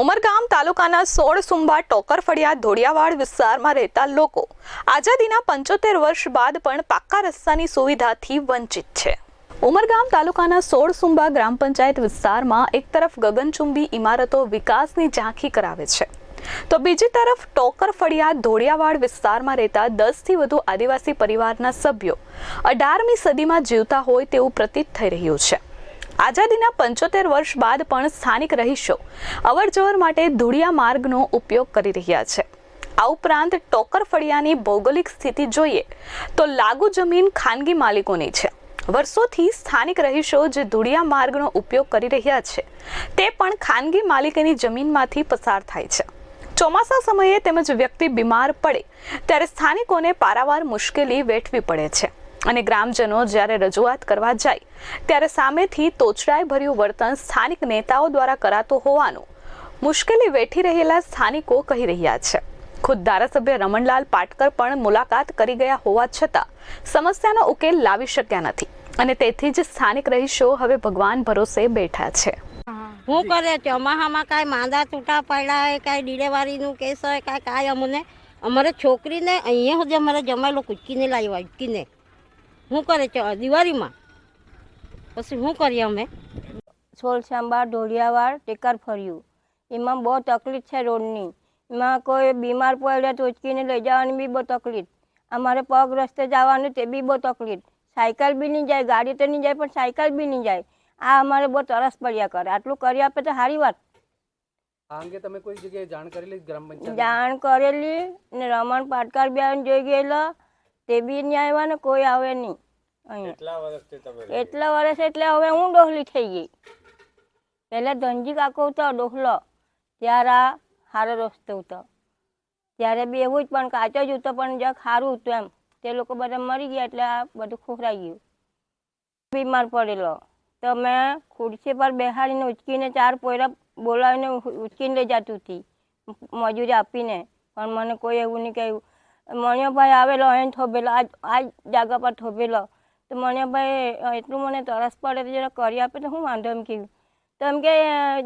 ઉમરગામ તાલુકાના સોળ સુંબા ટોકર ફળિયા ધોડિયાવાડ વિસ્તારમાં રહેતા લોકો આઝાદીના પંચોતેર વર્ષ બાદ પણ પાક્કા રસ્તાની સુવિધાથી વંચિત છે. ઉમરગામ તાલુકાના સોળ સુંબા ગ્રામ પંચાયત વિસ્તારમાં એક તરફ ગગનચુંબી ઇમારતો વિકાસની ઝાંખી કરાવે છે. તો બીજી તરફ ટોકર ફળિયા ધોડિયાવાડ વિસ્તારમાં રહેતા દસથી વધુ આદિવાસી પરિવારના સભ્યો અઢારમી સદીમાં જીવતા હોય તેવું પ્રતીત થઈ રહ્યું છે. આઝાદીના પંચોતેર વર્ષ બાદ પણ સ્થાનિક રહીશો અવરજવર માટે ધૂળિયા માર્ગનો ઉપયોગ કરી રહ્યા છે. આ ઉપરાંત ટોકર ફળિયાની ભૌગોલિક સ્થિતિ જોઈએ તો લાગુ જમીન ખાનગી માલિકોની છે. વર્ષોથી સ્થાનિક રહીશો જે ધૂળિયા માર્ગનો ઉપયોગ કરી રહ્યા છે, તે પણ ખાનગી માલિકની જમીનમાંથી પસાર થાય છે. ચોમાસા સમયે તેમજ વ્યક્તિ બીમાર પડે ત્યારે સ્થાનિકોને પારાવાર મુશ્કેલી વેઠવી પડે છે. અને ગ્રામજનો જ્યારે રજૂઆત કરવા જાય, ત્યારે સામેથી તોચડાઈ ભર્યું વર્તન સ્થાનિક નેતાઓ દ્વારા કરાતું હોવાનું મુશ્કેલી વેઠી રહેલા સ્થાનિકો કહી રહ્યા છે. ખુદ ધારાસભ્ય રમણલાલ પાટકર પણ મુલાકાત કરી ગયા હોવા છતાં સમસ્યાનો ઉકેલ લાવી શક્યા નથી અને તેથી જ સ્થાનિક રહીશો હવે ભગવાન ભરોસે બેઠા છે. હું કરે ચોમાહામાં કાંઈ માંદા તૂટા પડ્યા હોય, કાંઈ ડિલેવરીનું કેસ હોય, કાંઈ કાંઈ અમને અમારે છોકરીને અહીંયા સુધી અમારે જમાયેલો કૂચકીને લાવ્યા ઉચકીને શું કરે છે? દિવાળીમાં? પછી શું કરીએ અમે? સોલસાંબા ઢોળિયાવાડ ટેકર ફર્યું. એમાં બહુ તકલીફ છે રોડની. એમાં કોઈ બીમાર પડે તો ઉચકીને લઈ જવાની બી બહુ તકલીફ. અમારે પગ રસ્તે જવાનું તે બી બહુ તકલીફ. સાયકલ બી નહીં જાય ગાડી તો નહીં જાય પણ સાયકલ બી નહીં જાય. આ અમારે બહુ તરસ પડ્યા કરે. આટલું કરી આપે તો સારી વાત. આ અંગે તમે કોઈ જગ્યાએ જાણ કરેલી ગ્રામ પંચાયત જાણ કરેલી ને રમણ પાટકર બેન જોઈ ગયેલો. તે બી નહીં આવ્યા ને કોઈ આવે નહીં. અહીંયા. એટલા વર્ષ એટલે હવે હું ડોહલી થઈ ગઈ. પહેલા ધનજી કાકો હતો ડોહલો. ત્યારે આ સારો રસ્તો હતો. ત્યારે બી એવું જ પણ કાચો જ હતો પણ જગ સારું હતું એમ. તે લોકો બધા મરી ગયા એટલે આ બધું ખોખરાઈ ગયું. બીમાર પડેલો. તો મેં ખુરશી પર બેહાડીને ઉચકીને ચાર પોયરા બોલાવીને ઉચકીને લઈ જતી હતી. મજૂરી આપીને. પણ મને કોઈ એવું નહીં કહ્યું. મણિયાભાઈ આવેલો, અહીં થોભેલો આ આ જાગા પર થોભેલો. તો મણિયાભાઈ એટલું મને તરસ પડે તો જરા કરી આપે તો હું વાંધો એમ કહ્યું તો એમ કે,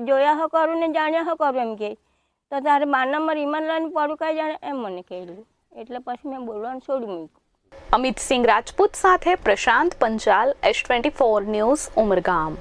જોયા હો કરું ને જાણ્યા હો કરું એમ કે. તો તારે બારનામાં રિમાન્ડ લઈને પડું કાંઈ જાણે એમ મને કહેલું. એટલે પછી મેં બોલવાનું છોડી મૂક્યું. અમિત સિંહ રાજપૂત સાથે Prashant Panchal S twenty four news, Umargam.